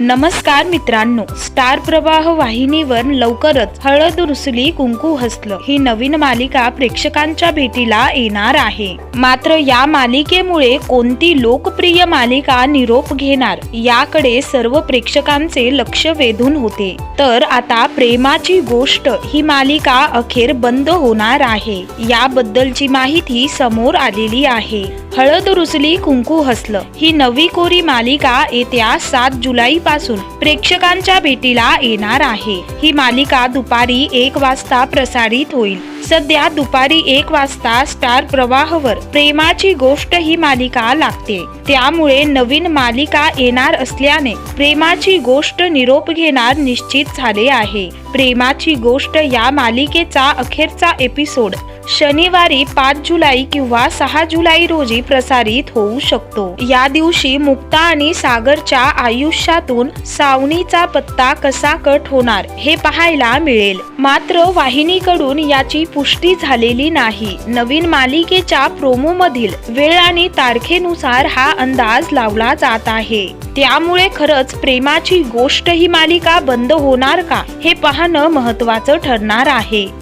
नमस्कार मित्रांनो स्टार प्रवाह वाहिनीवर लवकरच हळद रुसली कुंकू हसलं. ही नवीन मालिका प्रेक्षकांच्या भेटीला येणार आहे. मात्र या मालिकेमुळे कोणती लोकप्रिय मालिका निरोप घेणार याकडे सर्व प्रेक्षकांचे लक्ष वेधून होते. तर आता प्रेमाची गोष्ट ही मालिका अखेर बंद होणार आहे. याबद्दलची माहिती समोर आलेली आहे. हळद रुसली कुंकू हसलं. ही नवी कोरी मालिका येत्या सात जुलै पासून प्रेक्षकांच्या भेटीला येणार आहे. ही मालिका दुपारी एक वाजता प्रसारित होईल. सध्या दुपारी एक वाजता स्टार प्रवाहवर प्रेमाची गोष्ट ही मालिका लागते. त्यामुळे नवीन मालिका येणार असल्याने प्रेमाची गोष्ट निरोप घेणार निश्चित झाले आहे. प्रेमाची गोष्ट या मालिकेचा अखेरचा एपिसोड शनिवारी पाच जुलै किंवा सहा जुलै रोजी प्रसारित होऊ शकतो. या दिवशी मुक्ता आणि सागरच्या आयुष्यातून सावनीचा पत्ता कसा कट होणार हे पाहायला मिळेल. मात्र वाहिनीकडून याची पुष्टी झालेली नाही. नवीन मालिकेच्या प्रोमो मधील वेळ आणि तारखेनुसार हा अंदाज लावला जात आहे. त्यामुळे खरंच प्रेमाची गोष्ट ही मालिका बंद होणार का हे पाहणं महत्वाचं ठरणार आहे.